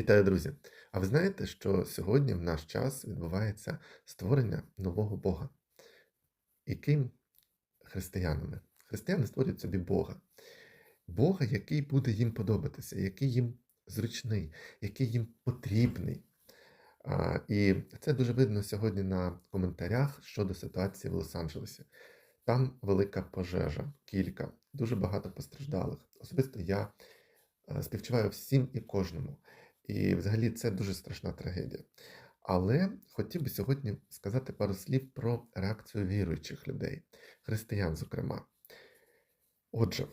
Вітаю, друзі! А ви знаєте, що сьогодні в наш час відбувається створення нового Бога? Яким християнами? Християни створюють собі Бога. Бога, який буде їм подобатися, який їм зручний, який їм потрібний. І це дуже видно сьогодні на коментарях щодо ситуації в Лос-Анджелесі. Там велика пожежа, кілька, дуже багато постраждалих. Особисто я е, співчуваю всім і кожному. І взагалі це дуже страшна трагедія. Але хотів би сьогодні сказати пару слів про реакцію віруючих людей, християн, зокрема. Отже,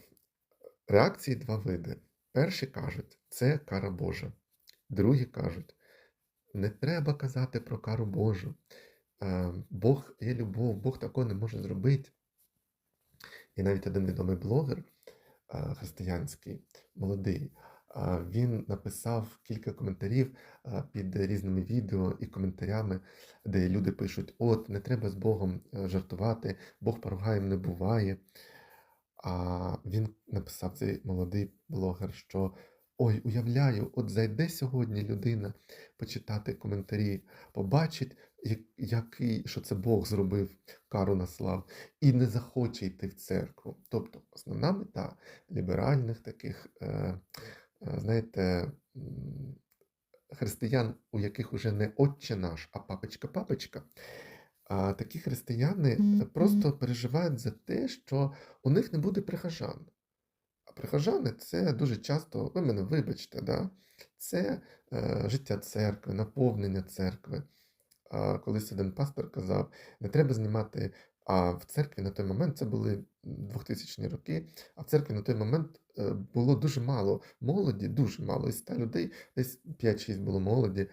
реакції два види. Перші кажуть, це кара Божа. Другі кажуть, не треба казати про кару Божу. Е, Бог є любов, Бог такого не може зробити. І навіть один відомий блогер е, християнський, молодий, він написав кілька коментарів під різними відео і коментарями, де люди пишуть: От, не треба з Богом е, жартувати, Бог поругаєм не буває. А він написав цей молодий блогер, що ой, уявляю, от зайде сьогодні людина почитати коментарі, побачить, як- який, що це Бог зробив, кару наслав, і не захоче йти в церкву. Тобто основна мета ліберальних таких, е, знаєте, християн, у яких уже не отче наш, а папочка-папочка. Такі християни е, просто переживають за те, що у них не буде прихожан. А прихожани це дуже часто, ви мене вибачте, да? це е, життя церкви, наповнення церкви. Колись один пастор казав, не треба знімати. А в церкві на той момент це були 2000 роки, а в церкві на той момент е, було дуже мало молоді, дуже мало. Із 100 людей десь 5-6 було молоді.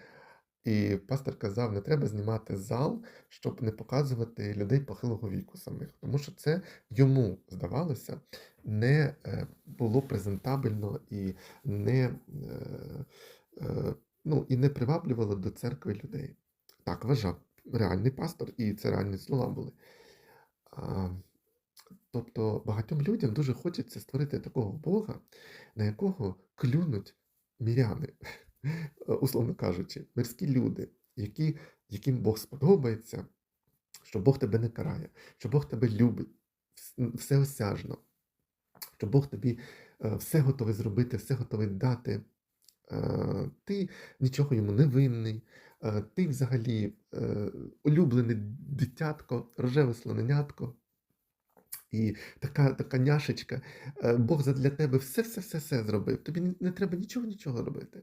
І пастор казав, не треба знімати зал, щоб не показувати людей похилого віку самих, тому що це йому здавалося не е, було презентабельно і не, е, ну, і не приваблювало до церкви людей. Так вважав реальний пастор, і це реальні слова були. Тобто багатьом людям дуже хочеться створити такого Бога, на якого клюнуть міряни, условно кажучи, мирські люди, які, яким Бог сподобається, що Бог тебе не карає, що Бог тебе любить вс- всеосяжно, що Бог тобі е, все готовий зробити, все готовий дати. Е, Ти нічого йому не винний, ти взагалі е, улюблене дитятко, рожеве слоненятко. І така така няшечка, е, Бог задля тебе все-все-все-все зробив. Тобі не, треба нічого нічого робити.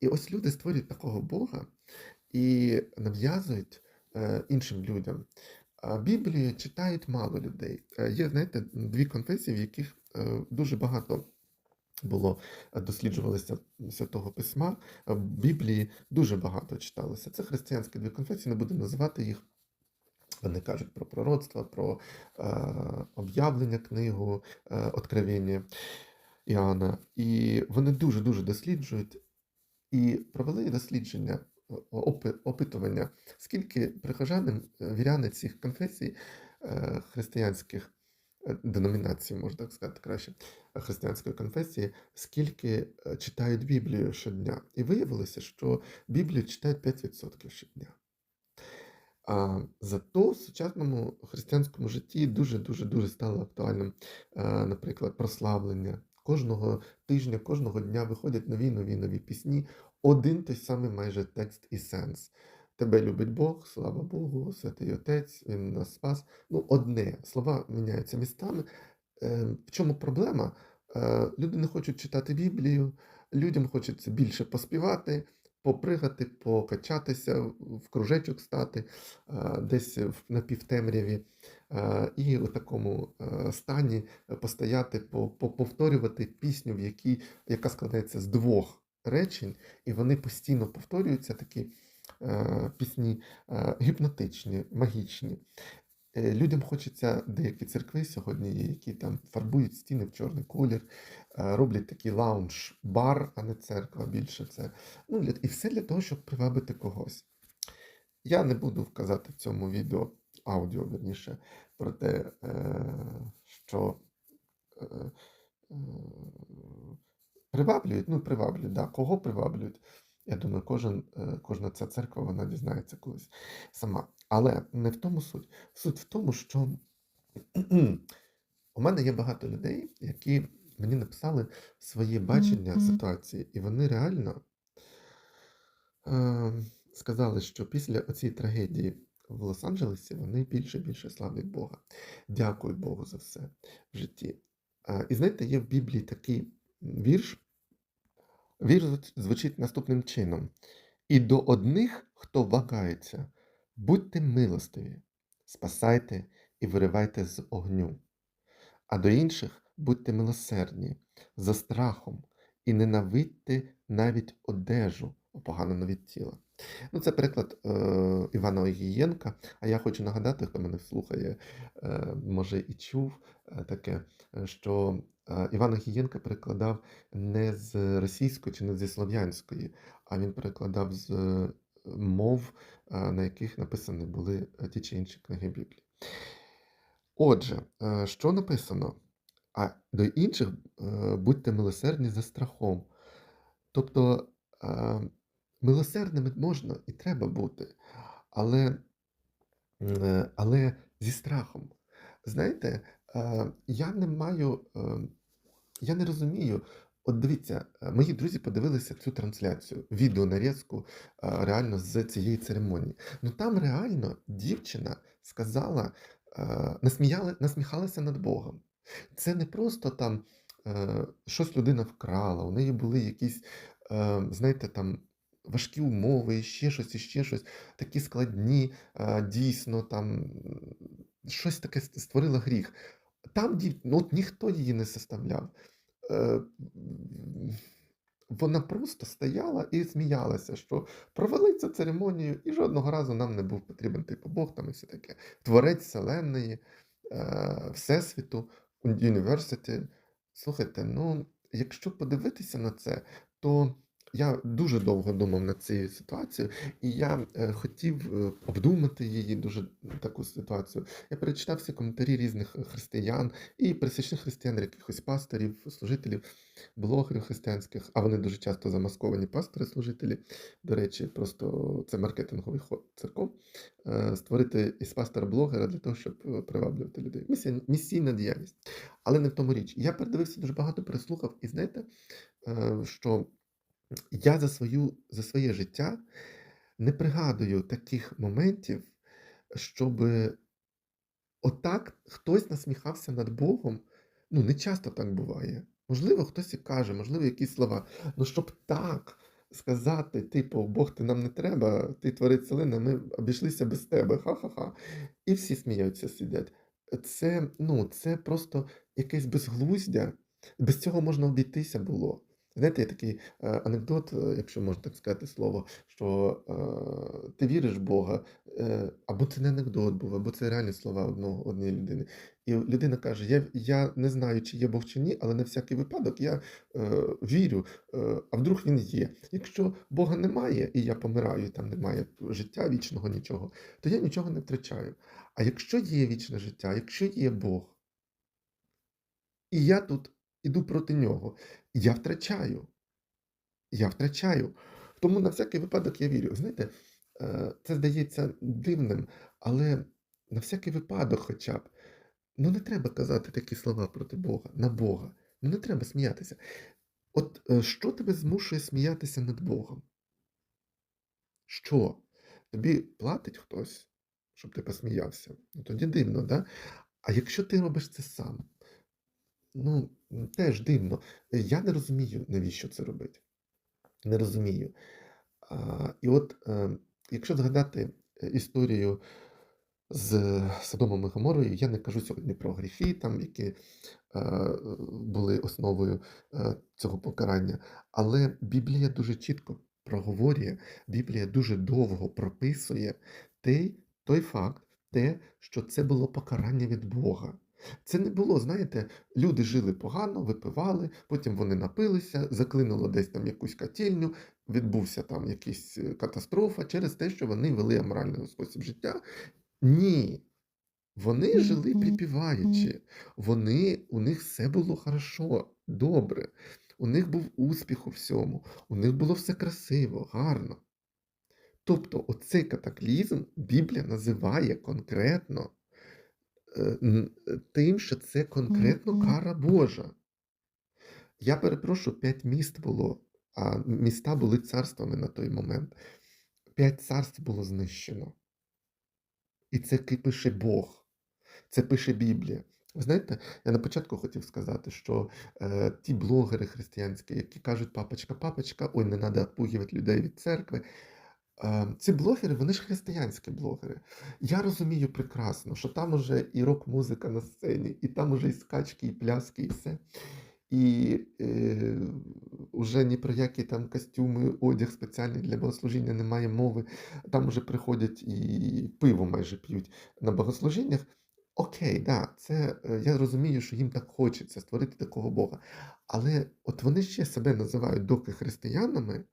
І ось люди створюють такого Бога і нав'язують е, іншим людям. Біблію читають мало людей. Е, Є, знаєте, дві конфесії, в яких е, дуже багато було е, досліджувалося святого письма. Е, Біблії дуже багато читалося. Це християнські дві конфесії, не буду називати їх. Вони кажуть про пророцтво, про е, об'явлення книгу, е, Откровення Іоанна. І вони дуже-дуже досліджують і провели дослідження, опи- опитування, скільки прихожани, е, віряни цих конфесій е, християнських е, деномінацій, можна так сказати краще, е, християнської конфесії, скільки е, читають Біблію щодня. І виявилося, що Біблію читають 5% щодня. А зато в сучасному християнському житті дуже-дуже дуже стало актуальним, е, наприклад, прославлення. Кожного тижня, кожного дня виходять нові, нові, нові пісні, один той самий майже текст і сенс. Тебе любить Бог, слава Богу, святий Отець, Він нас спас. Ну, одне, слова міняються містами. Е, В чому проблема? Е, Люди не хочуть читати Біблію, людям хочеться більше поспівати, попригати, покачатися, в кружечок стати, е, десь в напівтемряві. Е, І у такому стані постояти, по- по- повторювати пісню, в якій, яка складається з двох речень, і вони постійно повторюються, такі пісні е, гіпнотичні, магічні. Е, Людям хочеться деякі церкви сьогодні які там фарбують стіни в чорний колір, е, роблять такий лаунж-бар, а не церква більше це. Ну, і все для того, щоб привабити когось. Я не буду вказати в цьому відео, аудіо, верніше, про те, е, що е, е, приваблюють, ну, приваблюють, да, кого приваблюють. Я думаю, кожен, е, кожна ця церква вона дізнається колись сама. Але не в тому суть. Суть в тому, що у мене є багато людей, які мені написали своє бачення ситуації, і вони реально е, сказали, що після оцієї трагедії в Лос-Анджелесі вони більше і більше славлять Бога. Дякують Богу за все в житті. Е, і знаєте, є в Біблії такий вірш. Вірш звучить наступним чином: І до одних, хто вагається, будьте милостиві, спасайте і виривайте з огню, а до інших будьте милосердні, за страхом, і ненавидьте навіть одежу, опоганену від тіла. Ну, це приклад е, Івана Огієнка. А я хочу нагадати, хто мене слухає, е, може і чув е, таке, е, що е, Іван Огієнко перекладав не з російської чи не зі слов'янської, а він перекладав з е, мов, е, на яких написані були е, ті чи інші книги Біблії. Отже, е, що написано? А до інших е, будьте милосердні за страхом. Тобто е, милосердними можна і треба бути, але, е, але зі страхом. Знаєте, е, я не маю, е, я не розумію. От дивіться, мої друзі подивилися цю трансляцію, відео нарізку реально з цієї церемонії. Ну там реально дівчина сказала, насміяли, насміхалася над Богом. Це не просто там щось людина вкрала, у неї були якісь, знаєте, там важкі умови, ще щось, і ще щось, такі складні, е, дійсно, там щось таке ст- створила гріх. Там ну, от ніхто її не составляв. Е, Вона просто стояла і сміялася, що провели цю церемонію, і жодного разу нам не був потрібен типу Бог там і все таке. Творець Вселенної, е, Всесвіту, University. Слухайте, ну, якщо подивитися на це, то я дуже довго думав над цією ситуацією, і я е, хотів е, обдумати її дуже таку ситуацію. Я перечитав всі коментарі різних християн і пересічних християн, якихось пасторів, служителів, блогерів християнських, а вони дуже часто замасковані пастори-служителі. До речі, просто це маркетинговий ход церков. е, Створити із пастора-блогера для того, щоб е, приваблювати людей. Місія, місійна діяльність. Але не в тому річ. Я передивився дуже багато, переслухав, і знаєте, е, що я за, свою, за своє життя не пригадую таких моментів, щоб отак хтось насміхався над Богом. Ну, не часто так буває. Можливо, хтось і каже, можливо, якісь слова. Ну, щоб так сказати, типу, Бог ти нам не треба, ти творець вселенної, ми обійшлися без тебе. Ха-ха-ха. І всі сміються, сидять. Це, ну, це просто якесь безглуздя. Без цього можна обійтися було. Знаєте, є такий е, анекдот, е, якщо можна так сказати слово, що е, ти віриш в Бога, е, або це не анекдот був, або це реальні слова одного, однієї людини. І людина каже: я, я не знаю, чи є Бог чи ні, але на всякий випадок я е, вірю, е, а вдруг він є. Якщо Бога немає, і я помираю, і там немає життя вічного нічого, то я нічого не втрачаю. А якщо є вічне життя, якщо є Бог, і я тут іду проти нього, я втрачаю. Я втрачаю. Тому на всякий випадок я вірю. Знаєте, е, це здається дивним, але на всякий випадок, хоча б, ну не треба казати такі слова проти Бога, на Бога. Ну не треба сміятися. От е, що тебе змушує сміятися над Богом? Що? Тобі платить хтось, щоб ти посміявся? Ну тоді дивно, да? А якщо ти робиш це сам, ну теж дивно. Я не розумію, навіщо це робити. Не розумію. А, і от, е, якщо згадати е, історію з Содомом і Гоморою, я не кажу сьогодні про гріхи, там, які е, були основою е, цього покарання, але Біблія дуже чітко проговорює, Біблія дуже довго прописує той, той факт, те, що це було покарання від Бога. Це не було, знаєте, люди жили погано, випивали, потім вони напилися, заклинуло десь там якусь котельню, відбувся там якась е, катастрофа через те, що вони вели аморальний спосіб життя. Ні. Вони жили припіваючи, вони, у них все було хорошо, добре. у них був успіх у всьому, у них було все красиво, гарно. Тобто оцей катаклізм Біблія називає конкретно тим, що це конкретно кара Божа. Я перепрошую, п'ять міст було, а міста були царствами на той момент. П'ять царств було знищено. І це пише Бог, це пише Біблія. Ви знаєте, я на початку хотів сказати, що е, ті блогери християнські, які кажуть папочка, папочка, ой, не треба відпугувати людей від церкви. Е, ці блогери, вони ж християнські блогери. Я розумію прекрасно, що там уже і рок-музика на сцені, і там уже і скачки, і пляски, і все. І е, вже ні про які там костюми, одяг спеціальний для богослужіння немає мови. Там уже приходять і пиво майже п'ють на богослужіннях. Окей, да, це е, я розумію, що їм так хочеться створити такого Бога. Але от вони ще себе називають доки християнами,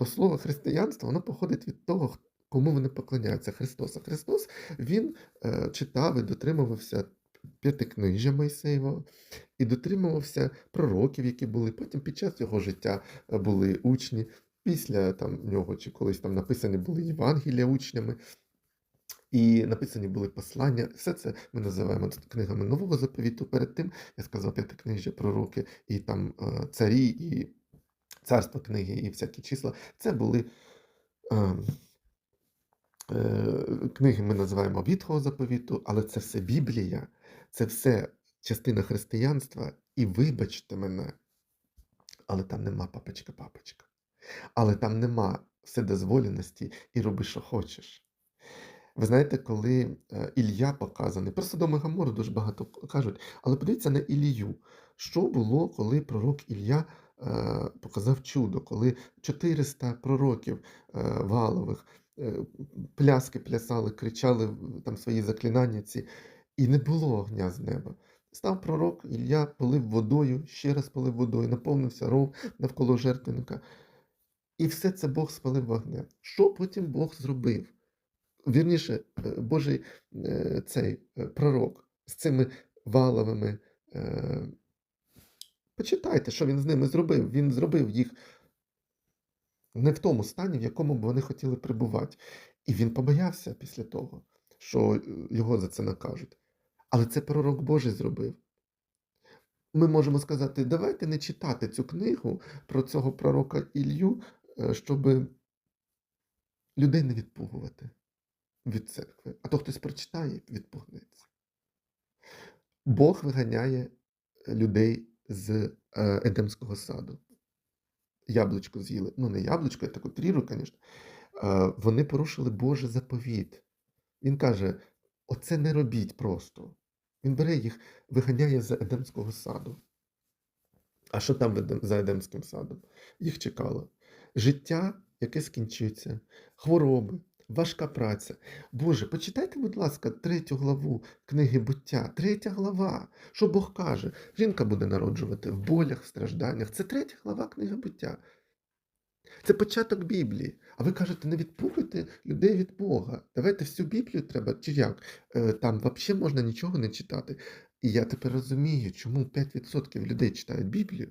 то слово християнство воно походить від того, кому вони поклоняються Христос. А Христос він е, читав і дотримувався п'ятикнижжя Мойсеєвого і дотримувався пророків, які були. Потім під час його життя е, були учні. Після там нього чи колись там написані були Євангелія учнями. І написані були послання. Все це ми називаємо книгами Нового заповіту. Перед тим я сказав п'ятикнижжя, пророки, і там е, царі, і царство книги, і всякі числа. Це були е, е, книги, ми називаємо Ветхого заповіту, але це все Біблія, це все частина християнства. І вибачте мене, але там нема папочка-папочка. Але там нема вседозволеності і роби, що хочеш. Ви знаєте, коли е, Ілля показаний, про Содом і Гамору дуже багато кажуть, але подивіться на Ілію. Що було, коли пророк Ілля показав чудо, коли 400 пророків е, валових е, пляски плясали, кричали там свої заклинання ці, і не було огня з неба. Став пророк, Ілля полив водою, ще раз полив водою, наповнився ров навколо жертвенника. І все це Бог спалив вогнем. Що потім Бог зробив? Вірніше, е, Божий е, цей е, пророк з цими валовими. Е, Почитайте, що він з ними зробив. Він зробив їх не в тому стані, в якому б вони хотіли прибувати. І він побоявся після того, що е, його за це накажуть. Але це пророк Божий зробив. Ми можемо сказати, давайте не читати цю книгу про цього пророка Ілью, щоб людей не відпугувати від церкви. А то хтось прочитає відпугнеться. Бог виганяє людей з е, Едемського саду. Яблучко з'їли. Ну, не яблучко, я так утрірую, звісно. Е, Вони порушили Божий заповіт. Він каже: оце не робіть просто. Він бере їх, виганяє з Едемського саду. А що там за Едемським садом? Їх чекало життя, яке скінчиться, хвороби, важка праця. Боже, почитайте, будь ласка, третю главу книги буття. Третя глава. Що Бог каже? Жінка буде народжувати в болях, в стражданнях. Це третя глава книги буття. Це початок Біблії. А ви кажете, не відпугуйте людей від Бога. Давайте всю Біблію треба, чи як? Е, Там взагалі можна нічого не читати. І я тепер розумію, чому 5% людей читають Біблію,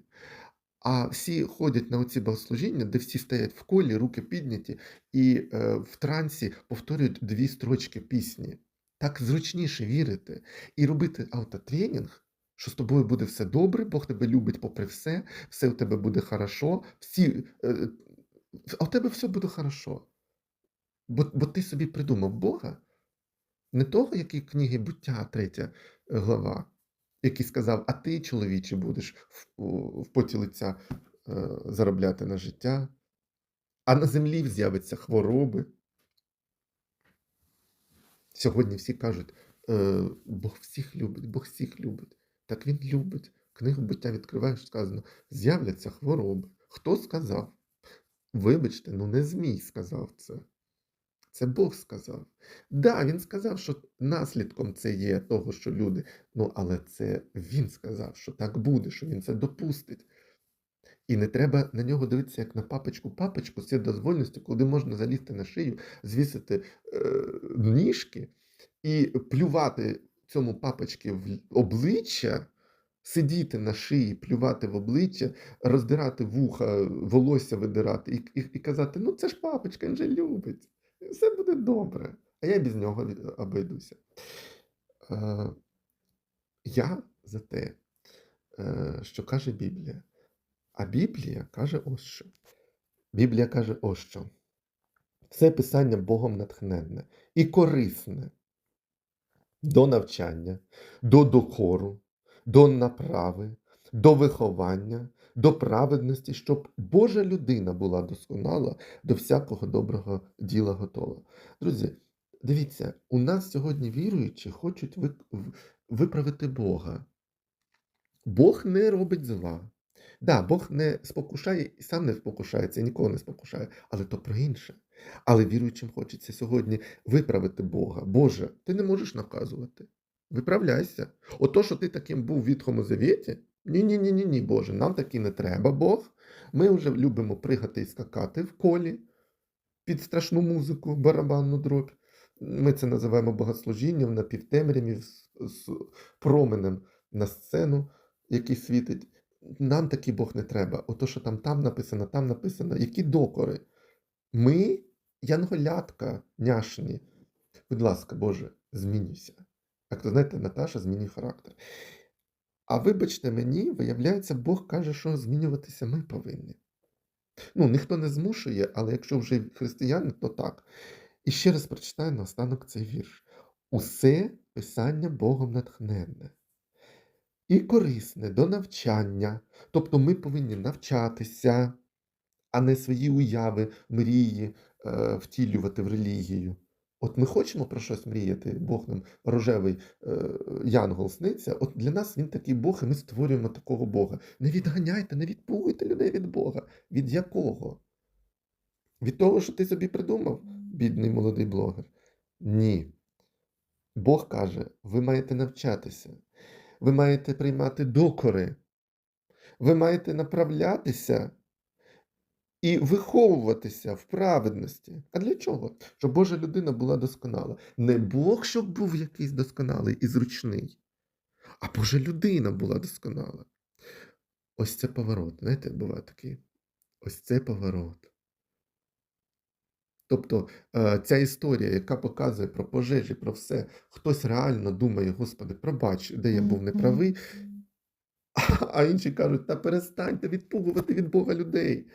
а всі ходять на оці богослужіння, де всі стоять в колі, руки підняті, і е, в трансі повторюють дві строчки пісні. Так зручніше вірити і робити автотренінг, що з тобою буде все добре, Бог тебе любить попри все, все у тебе буде хорошо, всі, е, а у тебе все буде хорошо. Бо, бо ти собі придумав Бога, не того, який книги буття, третя е, глава, який сказав, а ти, чоловіче, будеш в, в поті лиця е, заробляти на життя, а на землі з'явиться хвороби. Сьогодні всі кажуть, е, Бог всіх любить, Бог всіх любить. Так він любить. Книгу буття відкриваєш, сказано, з'являться хвороби. Хто сказав? Вибачте, ну не Змій сказав це. Це Бог сказав. Да, він сказав, що наслідком це є того, що люди. Ну, але це він сказав, що так буде, що він це допустить. І не треба на нього дивитися як на папочку. Папочку з дозвольності, куди можна залізти на шию, звісити е, ніжки і плювати цьому папочці в обличчя, сидіти на шиї, плювати в обличчя, роздирати вуха, волосся видирати і, і, і казати: ну це ж папочка, він же любить, все буде добре. А я без нього від- обійдуся. Е, я за те, е, що каже Біблія. А Біблія каже ось що. Біблія каже ось що. Це писання Богом натхненне і корисне до навчання, до докору, до направи, до виховання, до праведності, щоб Божа людина була досконала, до всякого доброго діла готова. Друзі, дивіться, у нас сьогодні віруючі хочуть виправити Бога. Бог не робить зла. Да, Бог не спокушає і сам не спокушається, і нікого не спокушає, але то про інше. Але віруючим хочеться сьогодні виправити Бога. Боже, ти не можеш наказувати. Виправляйся. Ото, що ти таким був в Відхому Завіті, ні-ні-ні, ні, ні, Боже, нам таки не треба, Бог. Ми вже любимо пригати і скакати в колі під страшну музику, барабанну дробь. Ми це називаємо богослужінням на півтемряві з, з променем на сцену, який світить. Нам такий Бог не треба. Ото, що там там написано, там написано, які докори. Ми, янголятка, няшні. Будь ласка, Боже, змінюйся. Як то знаєте, Наташа змінює характер. А вибачте мені, виявляється, Бог каже, що змінюватися ми повинні. Ну, ніхто не змушує, але якщо вже християни, то так. І ще раз прочитаю наостанок цей вірш. Усе писання Богом натхненне і корисне до навчання. Тобто ми повинні навчатися, а не свої уяви, мрії е, втілювати в релігію. От ми хочемо про щось мріяти, Бог нам рожевий е, янгол сниться. От для нас він такий Бог, і ми створюємо такого Бога. Не відганяйте, не відпугуйте людей від Бога. Від якого? Від того, що ти собі придумав, бідний молодий блогер? Ні. Бог каже: ви маєте навчатися, ви маєте приймати докори, ви маєте направлятися і виховуватися в праведності. А для чого? Щоб Божа людина була досконала. Не Бог, щоб був якийсь досконалий і зручний, а Божа людина була досконала. Ось це поворот. Знаєте, буває такий. Ось це поворот. Тобто е, ця історія, яка показує про пожежі, про все, хтось реально думає, Господи, пробач, де я був неправий, а інші кажуть, та перестаньте відпугувати від Бога людей.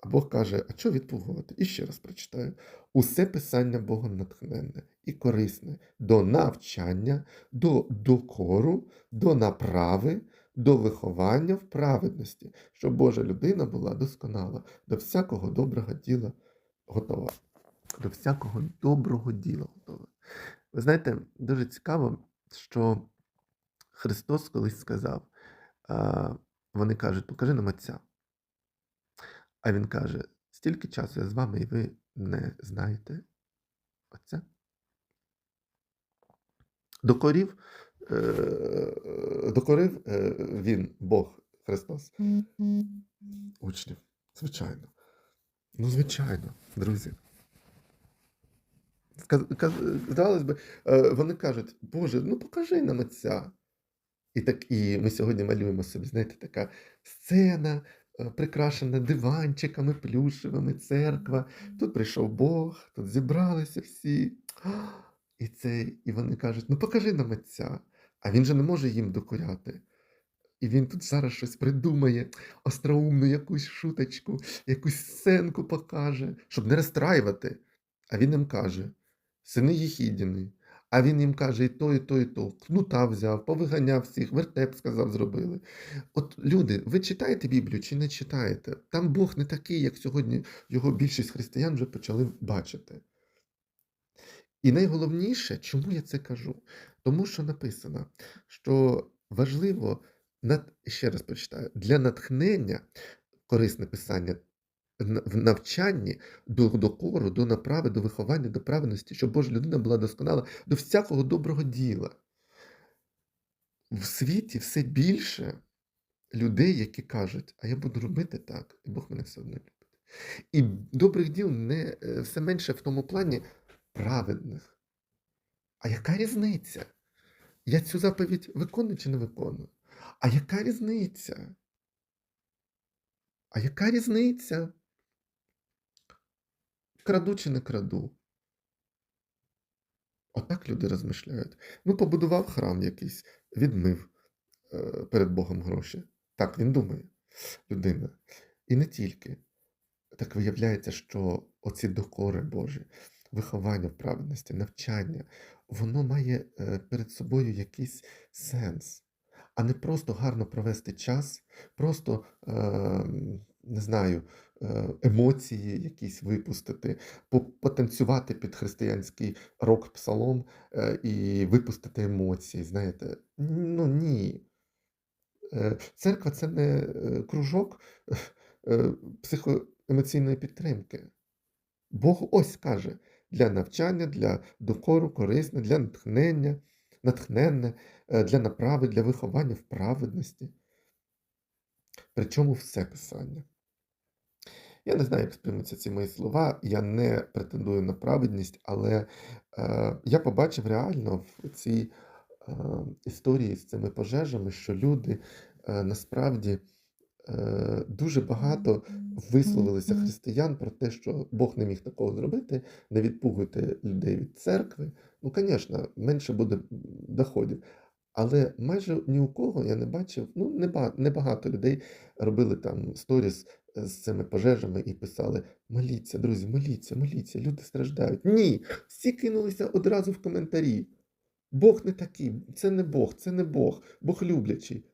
А Бог каже, а що відпугувати? І ще раз прочитаю. Усе писання Богом натхненне і корисне до навчання, до докору, до направи, до виховання в праведності, щоб Божа людина була досконала, до всякого доброго діла готова. До всякого доброго діла готова. Ви знаєте, дуже цікаво, що Христос колись сказав, вони кажуть, покажи нам Отця. А він каже: стільки часу я з вами, і ви не знаєте Отця. Докорів, е, докорив е, він, Бог Христос, учнів. Звичайно. Ну, звичайно, друзі. Здавалось би, е, вони кажуть, Боже, ну покажи нам Отця. І так, і ми сьогодні малюємо собі, знаєте, така сцена, прикрашена диванчиками плюшевими, церква. Тут прийшов Бог, тут зібралися всі. І, це, і вони кажуть: ну покажи нам Отця. А він же не може їм докоряти. І він тут зараз щось придумає, остроумну якусь шуточку, якусь сценку покаже, щоб не розстраювати. А він їм каже: сини Єхідіни. А він їм каже, і то, і то, і то. Кнута взяв, повиганяв всіх, вертеп сказав, зробили. От люди, ви читаєте Біблію чи не читаєте? Там Бог не такий, як сьогодні його більшість християн вже почали бачити. І найголовніше, чому я це кажу? Тому що написано, що важливо, ще раз прочитаю, для натхнення корисне писання в навчанні до докору, до направи, до виховання, до праведності, щоб Божа людина була досконала до всякого доброго діла. В світі все більше людей, які кажуть, а я буду робити так, і Бог мене все одно любить. І добрих діл не е, все менше в тому плані праведних. А яка різниця? Я цю заповідь виконую чи не виконую? А яка різниця? А яка різниця? Краду чи не краду? Отак люди розмишляють. Ну, побудував храм якийсь, відмив е, перед Богом гроші. Так він думає, людина. І не тільки. Так виявляється, що оці докори Божі, виховання в праведності, навчання, воно має е, перед собою якийсь сенс, а не просто гарно провести час, просто, е, не знаю, емоції якісь випустити, потанцювати під християнський рок-псалом е, і випустити емоції. Знаєте, ну ні. Е, Церква це не е, кружок е, психоемоційної підтримки. Бог ось каже: для навчання, для докору корисне, для натхнення, натхненне, е, для направи, для виховання в праведності. Причому все писання. Я не знаю, як сприймуться ці мої слова, я не претендую на праведність, але е, я побачив реально в цій е, історії з цими пожежами, що люди е, насправді е, дуже багато висловилися християн про те, що Бог не міг такого зробити, не відпугуйте людей від церкви. Ну, звісно, менше буде доходів. Але майже ні у кого я не бачив, ну, неба- небагато людей робили там сторіс е, з цими пожежами і писали: моліться, друзі, моліться, моліться, люди страждають. Ні, всі кинулися одразу в коментарі. Бог не такий, це не Бог, це не Бог, Бог люблячий.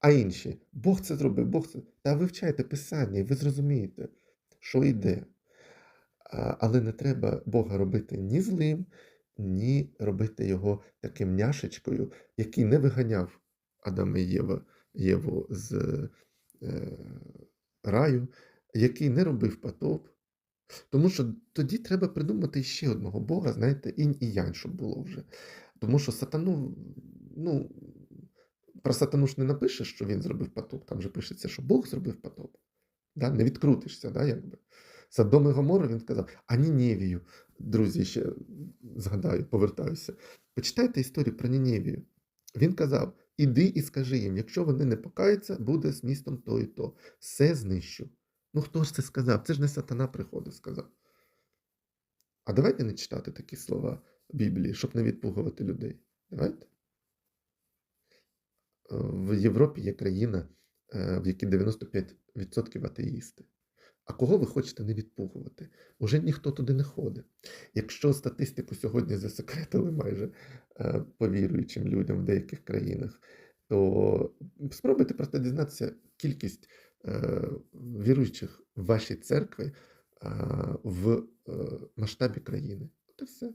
А інші, Бог це зробив, Бог це. Та вивчайте писання, і ви зрозумієте, що йде. Але не треба Бога робити ні злим, ні робити його таким няшечкою, який не виганяв Адама і Єва, Єву з е, раю, який не робив потоп. Тому що тоді треба придумати ще одного Бога, знаєте, інь і янь, щоб було вже. Тому що сатану, ну, про сатану ж не напишеш, що він зробив потоп, там же пишеться, що Бог зробив потоп. Да? Не відкрутишся, да, якби. Содом і Гомору він сказав, а Ніневію, друзі, ще згадаю, повертаюся. Почитайте історію про Ніневію. Він казав: іди і скажи їм, якщо вони не покаються, буде з містом то і то. Все знищу. Ну хто ж це сказав? Це ж не сатана приходив, сказав. А давайте не читати такі слова Біблії, щоб не відпугувати людей. Давайте. Е, В Європі є країна, е, в якій 95% атеїсти. А кого ви хочете не відпугувати? Уже ніхто туди не ходить. Якщо статистику сьогодні засекретили майже е, по віруючим людям в деяких країнах, то спробуйте просто дізнатися кількість е, віруючих в вашій церкві е, в масштабі країни. І все.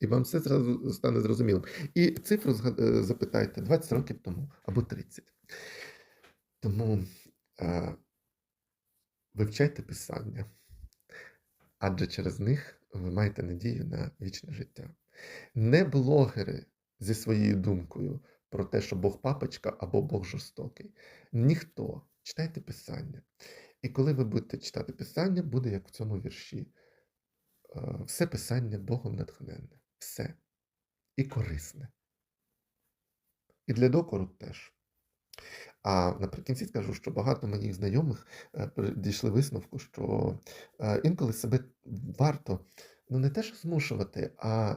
І вам все зразу стане зрозумілим. І цифру запитайте 20 років тому або 30. Тому вивчайте писання, адже через них ви маєте надію на вічне життя. Не блогери зі своєю думкою про те, що Бог папочка або Бог жорстокий. Ніхто. Читайте писання. І коли ви будете читати писання, буде як в цьому вірші. Е, Все писання Богом натхненне. Все. І корисне. І для докору теж. А наприкінці скажу, що багато моїх знайомих е, дійшли висновку, що е, інколи себе варто ну не те, що змушувати, а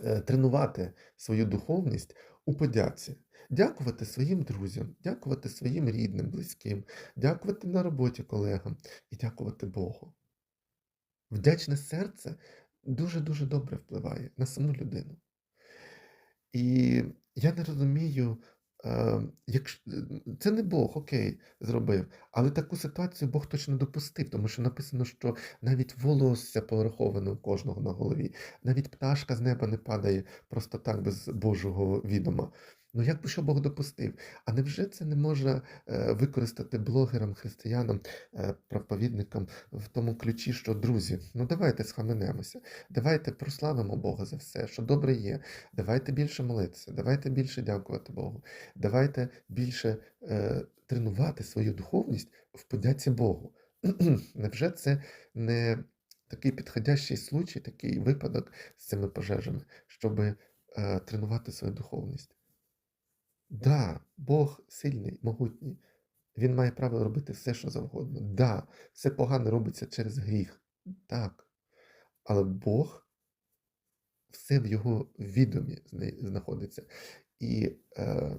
е, тренувати свою духовність у подяці. Дякувати своїм друзям, дякувати своїм рідним, близьким, дякувати на роботі колегам і дякувати Богу. Вдячне серце дуже-дуже добре впливає на саму людину. І я не розумію, це не Бог, окей, зробив, але таку ситуацію Бог точно допустив, тому що написано, що навіть волосся пораховане у кожного на голові, навіть пташка з неба не падає просто так без Божого відома. Ну як би що Бог допустив? А невже це не можна е, використати блогерам, християнам, е, проповідникам в тому ключі, що друзі, ну давайте схаменемося, давайте прославимо Бога за все, що добре є. Давайте більше молитися, давайте більше дякувати Богу, давайте більше е, тренувати свою духовність в подяці Богу. Невже це не такий підходящий случай, такий випадок з цими пожежами, щоб е, тренувати свою духовність? Да, Бог сильний, могутній. Він має право робити все, що завгодно. Да, все погане робиться через гріх. Так. Але Бог все в його відомі знаходиться. І е,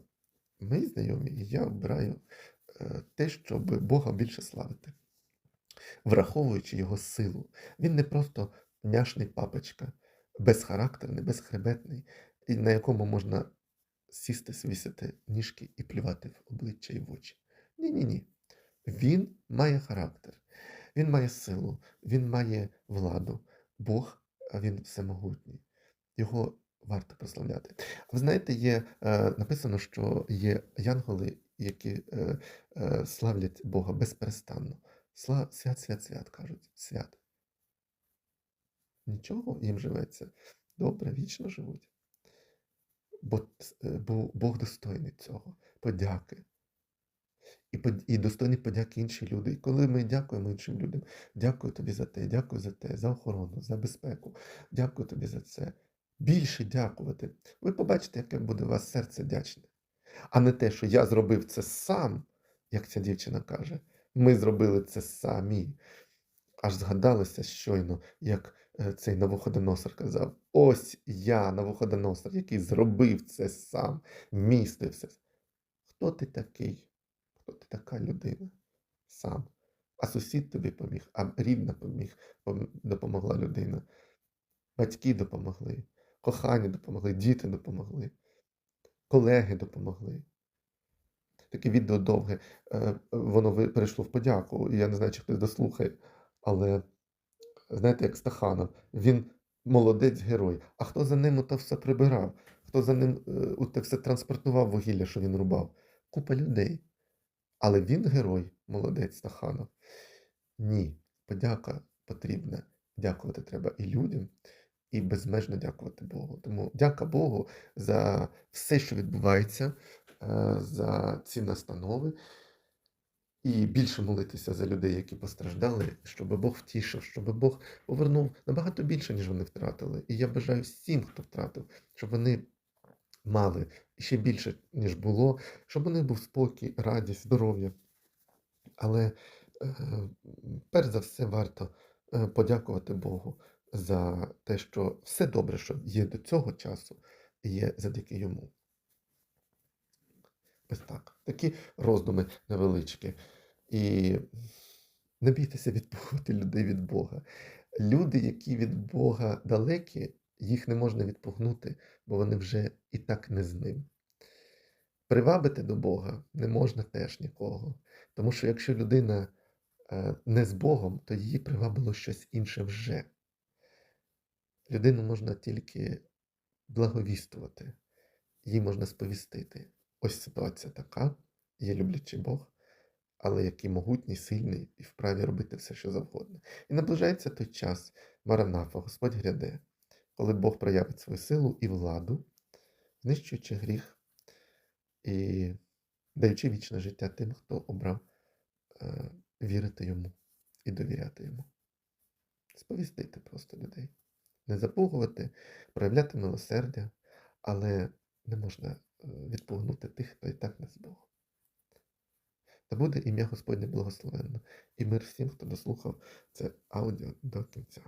ми знайомі, і я обираю е, те, щоб Бога більше славити, враховуючи його силу. Він не просто няшний папочка, безхарактерний, безхребетний, на якому можна сісти, свісити ніжки і плювати в обличчя і в очі. Ні-ні ні. Він має характер, він має силу, він має владу. Бог, він всемогутній. Його варто прославляти. А ви знаєте, є е, написано, що є янголи, які е, е, славлять Бога безперестанно. Сла, свят, свят, свят, кажуть, свят. Нічого їм живеться. Добре, вічно живуть. Бо, е, бо Бог достойний цього, подяки. І, і достойні подяки інші люди. І коли ми дякуємо іншим людям, дякую тобі за те, дякую за те, за охорону, за безпеку, дякую тобі за це. Більше дякувати. Ви побачите, яке буде у вас серце вдячне. А не те, що я зробив це сам, як ця дівчина каже. Ми зробили це самі. Аж згадалося щойно, як цей Навуходоносор казав: ось я, Навуходоносор, який зробив це сам, містив все. Хто ти такий? Хто ти така людина? Сам. А сусід тобі поміг, а рідна поміг, допомогла людина. Батьки допомогли, кохані допомогли, діти допомогли, колеги допомогли. Таке відео довге, е, воно перейшло в подяку. Я не знаю, чи хтось дослухає, але знаєте, як Стаханов, він молодець герой. А хто за ним ото все прибирав? Хто за ним е, те все транспортував вугілля, що він рубав? Купа людей. Але він герой, молодець Стаханов. Ні, подяка потрібна. Дякувати треба і людям, і безмежно дякувати Богу. Тому дяка Богу за все, що відбувається, е, за ці настанови. І більше молитися за людей, які постраждали, щоб Бог втішив, щоб Бог повернув набагато більше, ніж вони втратили. І я бажаю всім, хто втратив, щоб вони мали ще більше, ніж було, щоб у них був спокій, радість, здоров'я. Але е, перш за все варто е, подякувати Богу за те, що все добре, що є до цього часу, є завдяки йому. Ось так. Такі роздуми невеличкі. І не бійтеся відпугувати людей від Бога. Люди, які від Бога далекі, їх не можна відпугнути, бо вони вже і так не з ним. Привабити до Бога не можна теж нікого. Тому що якщо людина е, не з Богом, то її привабило щось інше вже. Людину можна тільки благовістувати, їй можна сповістити. Ось ситуація така, є люблячий Бог, але який могутній, сильний і вправі робити все, що завгодно. І наближається той час, Маранафа, Господь гряде, коли Бог проявить свою силу і владу, знищуючи гріх і даючи вічне життя тим, хто обрав е, вірити йому і довіряти йому. Сповістити просто людей. Не запугувати, проявляти милосердя, але не можна е, відпугнути тих, хто і так не з Богом. Та буде ім'я Господнє благословенно, і мир всім, хто дослухав це аудіо до кінця.